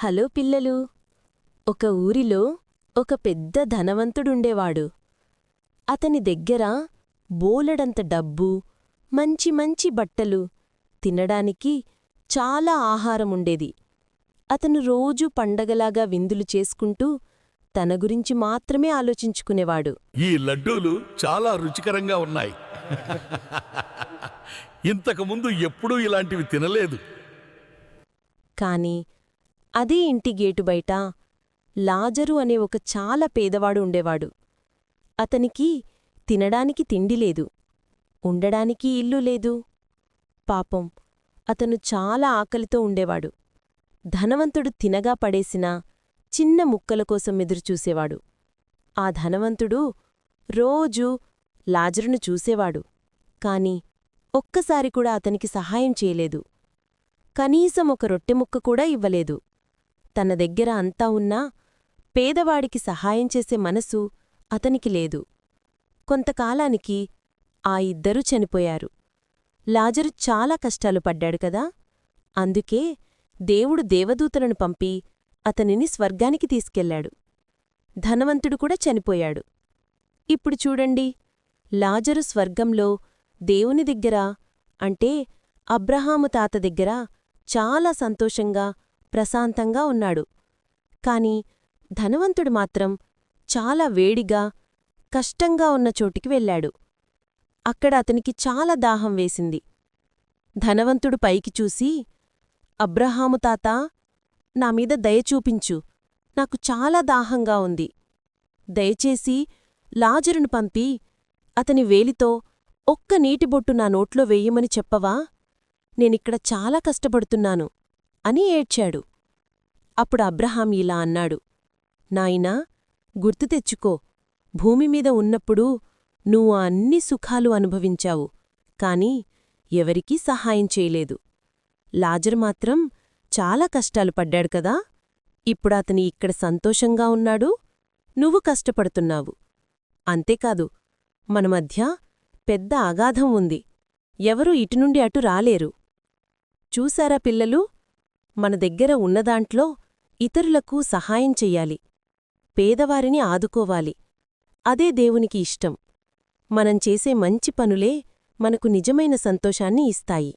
Hello పిల్లలు. ఒక ఊరిలో ఒక పెద్ద ధనవంతుడుండేవాడు. అతని దగ్గర బోలెడంత డబ్బు మంచి మంచి బట్టలు తినడానికి చాలా ఆహారముండేది. అతను రోజూ పండగలాగా విందులు చేసుకుంటూ తన గురించి మాత్రమే ఆలోచించుకునేవాడు. ఈ లడ్డూలు చాలా రుచికరంగా ఉన్నాయి. ఇంతకు ముందు ఎప్పుడూ ఇలాంటివి తినలేదు. కాని అదే ఇంటి గేటు బయట లాజరు అనే ఒక చాలా పేదవాడు ఉండేవాడు. అతనికి తినడానికి తిండి లేదు ఉండడానికి ఇల్లు లేదు. పాపం అతను చాలా ఆకలితో ఉండేవాడు. ధనవంతుడు తినగా పడేసిన చిన్న ముక్కల కోసం ఎదురుచూసేవాడు. ఆ ధనవంతుడు రోజూ లాజరును చూసేవాడు కాని ఒక్కసారి కూడా అతనికి సహాయం చేయలేదు. కనీసం ఒక రొట్టెముక్క కూడా ఇవ్వలేదు. తన దగ్గర అంతా ఉన్నా పేదవాడికి సహాయం చేసే మనసు అతనికి లేదు. కొంతకాలానికి ఆ ఇద్దరూ చనిపోయారు. లాజరు చాలా కష్టాలు పడ్డాడు కదా? అందుకే దేవుడు దేవదూతలను పంపి అతనిని స్వర్గానికి తీసుకెళ్ళాడు ధనవంతుడు కూడా చనిపోయాడు. ఇప్పుడు చూడండి లాజరు స్వర్గంలో దేవుని దగ్గర అంటే అబ్రహాము తాత దగ్గర చాలా సంతోషంగా ప్రశాంతంగా ఉన్నాడు. కాని ధనవంతుడు మాత్రం చాలా వేడిగా కష్టంగా ఉన్న చోటికి వెళ్ళాడు. అక్కడ అతనికి చాలా దాహం వేసింది. ధనవంతుడు పైకి చూసి అబ్రహాము తాతా నామీద దయ చూపించు. నాకు చాలా దాహంగా ఉంది. దయచేసి లాజరును పంపి అతని వేలితో ఒక్క నీటిబొట్టు నా నోట్లో వెయ్యమని చెప్పవా? నేనిక్కడ చాలా కష్టపడుతున్నాను. అని ఏడ్చాడు. అప్పుడు అబ్రహాం ఇలా అన్నాడు నాయనా గుర్తు తెచ్చుకో. భూమిమీద ఉన్నప్పుడు నువ్వు అన్ని సుఖాలు అనుభవించావు కాని ఎవరికీ సహాయం చేయలేదు. లాజరు మాత్రం చాలా కష్టాలు పడ్డాడు కదా ఇప్పుడు అతని ఇక్కడ సంతోషంగా ఉన్నాడు నువ్వు కష్టపడుతున్నావు. అంతేకాదు మన మధ్య పెద్ద అగాధం ఉంది ఎవరూ ఇటునుండి అటు రాలేరు. చూశారా పిల్లలు? మన దగ్గర ఉన్నదాంట్లో ఇతరులకు సహాయం చెయ్యాలి. పేదవారిని ఆదుకోవాలి. అదే దేవునికి ఇష్టం. మనం చేసే మంచి పనులే మనకు నిజమైన సంతోషాన్ని ఇస్తాయి.